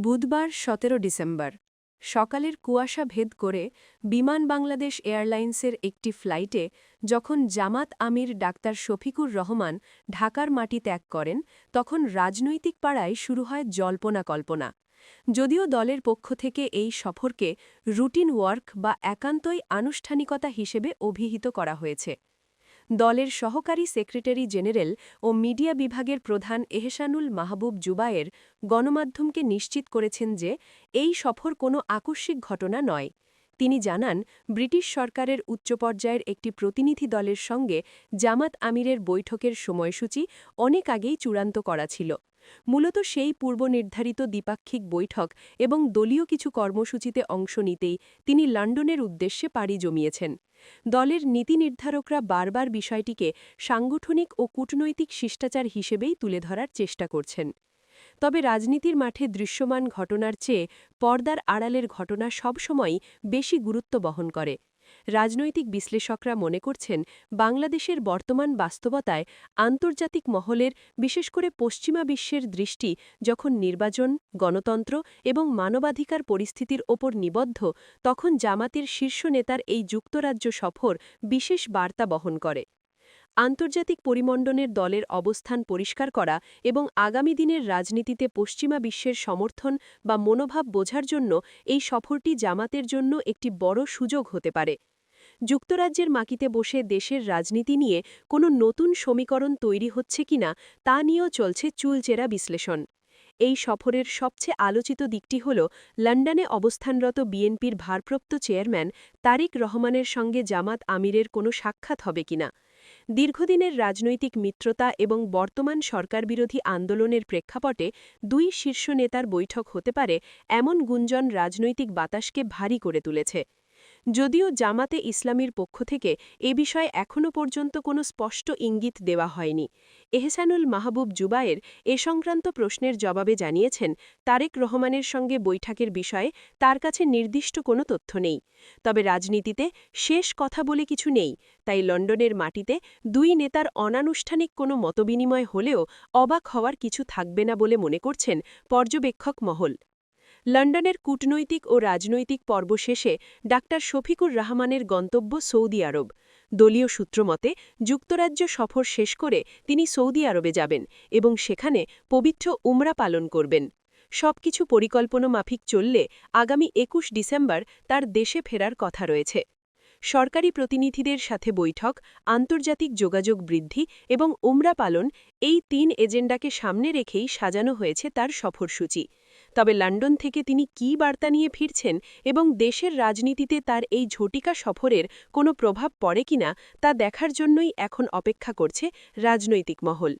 বুধবার সতেরো ডিসেম্বর। সকালের কুয়াশা ভেদ করে বিমান বাংলাদেশ এয়ারলাইন্সের একটি ফ্লাইটে যখন জামাত আমির ডাক্তার শফিকুর রহমান ঢাকার মাটি ত্যাগ করেন, তখন রাজনৈতিক পাড়ায় শুরু হয় জল্পনা কল্পনা। যদিও দলের পক্ষ থেকে এই সফরকে রুটিন ওয়ার্ক বা একান্তই আনুষ্ঠানিকতা হিসেবে অভিহিত করা হয়েছে। দলের সহকারী সেক্রেটারি জেনারেল ও মিডিয়া বিভাগের প্রধান এহসানুল মাহবুব জুবায়ের গণমাধ্যমকে নিশ্চিত করেছেন যে এই সফর কোনো আকস্মিক ঘটনা নয়। তিনি জানান, ব্রিটিশ সরকারের উচ্চ পর্যায়ের একটি প্রতিনিধি দলের সঙ্গে জামাত আমিরের বৈঠকের সময়সূচি অনেক আগেই চূড়ান্ত করা ছিল। মূলত সেই পূর্বনির্ধারিত দ্বিপাক্ষিক বৈঠক এবং দলীয় কিছু কর্মসূচিতে অংশ নিতেই তিনি লন্ডনের উদ্দেশ্যে পাড়ি জমিয়েছেন। দলের নীতি নির্ধারকরা বারবার বিষয়টিকে সাংগঠনিক ও কূটনৈতিক শিষ্টাচার হিসেবেই তুলে ধরার চেষ্টা করছেন। তবে রাজনীতির মাঠে দৃশ্যমান ঘটনার চেয়ে পর্দার আড়ালের ঘটনা সবসময়ই বেশি গুরুত্ব বহন করে। রাজনৈতিক বিশ্লেষকরা মনে করছেন, বাংলাদেশের বর্তমান বাস্তবতায় আন্তর্জাতিক মহলের, বিশেষ করে পশ্চিমা বিশ্বের দৃষ্টি যখন নির্বাচন, গণতন্ত্র এবং মানবাধিকার পরিস্থিতির ওপর নিবদ্ধ, তখন জামাতের শীর্ষ নেতার এই যুক্তরাজ্য সফর বিশেষ বার্তা বহন করে। আন্তর্জাতিক পরিমণ্ডনের দলের অবস্থান পরিষ্কার করা এবং আগামী দিনের রাজনীতিতে পশ্চিমা বিশ্বের সমর্থন বা মনোভাব বোঝার জন্য এই সফরটি জামাতের জন্য একটি বড় সুযোগ হতে পারে। যুক্তরাজ্যের মাকিতে বসে দেশের রাজনীতি নিয়ে কোনো নতুন সমীকরণ তৈরি হচ্ছে কিনা তা নিয়েও চলছে চুলচেরা বিশ্লেষণ। এই সফরের সবচেয়ে আলোচিত দিকটি হল লন্ডনে অবস্থানরত বিএনপির ভারপ্রাপ্ত চেয়ারম্যান তারিক রহমানের সঙ্গে জামাত আমিরের কোনো সাক্ষাৎ হবে কিনা দীর্ঘদিনের রাজনৈতিক মিত্রতা এবং বর্তমান সরকারবিরোধী আন্দোলনের প্রেক্ষাপটে দুই শীর্ষ নেতার বৈঠক হতে পারে, এমন গুঞ্জন রাজনৈতিক বাতাসকে ভারী করে তুলেছে। যদিও জামাতে ইসলামীর পক্ষ থেকে এ বিষয়ে এখনও পর্যন্ত কোনো স্পষ্ট ইঙ্গিত দেওয়া হয়নি। এহসানুল মাহবুব জুবায়ের এ সংক্রান্ত প্রশ্নের জবাবে জানিয়েছেন, তারেক রহমানের সঙ্গে বৈঠকের বিষয়ে তার কাছে নির্দিষ্ট কোনো তথ্য নেই। তবে রাজনীতিতে শেষ কথা বলে কিছু নেই, তাই লন্ডনের মাটিতে দুই নেতার অনানুষ্ঠানিক কোনো মতবিনিময় হলেও অবাক হওয়ার কিছু থাকবে না বলে মনে করছেন পর্যবেক্ষক মহল। লন্ডনের কূটনৈতিক ও রাজনৈতিক পর্ব শেষে ডাক্তার শফিকুর রহমানের গন্তব্য সৌদি আরব। দলীয় সূত্রমতে যুক্তরাজ্য সফর শেষ করে তিনি সৌদি আরবে যাবেন এবং সেখানে পবিত্র উমরা পালন করবেন। সবকিছু পরিকল্পনা মাফিক চললে আগামী একুশ ডিসেম্বর তার দেশে ফেরার কথা রয়েছে। সরকারি প্রতিনিধিদের সাথে বৈঠক, আন্তর্জাতিক যোগাযোগ বৃদ্ধি এবং উমরা পালন এই তিন এজেন্ডাকে সামনে রেখেই সাজানো হয়েছে তার সফরসূচি। তবে লন্ডন থেকে তিনি কি বার্তা নিয়ে ফিরছেন এবং দেশের রাজনীতিতে তার এই ঝটিকা সফরের কোনো প্রভাব পড়ে কিনা তা দেখার জন্যই এখন অপেক্ষা করছে রাজনৈতিক মহল।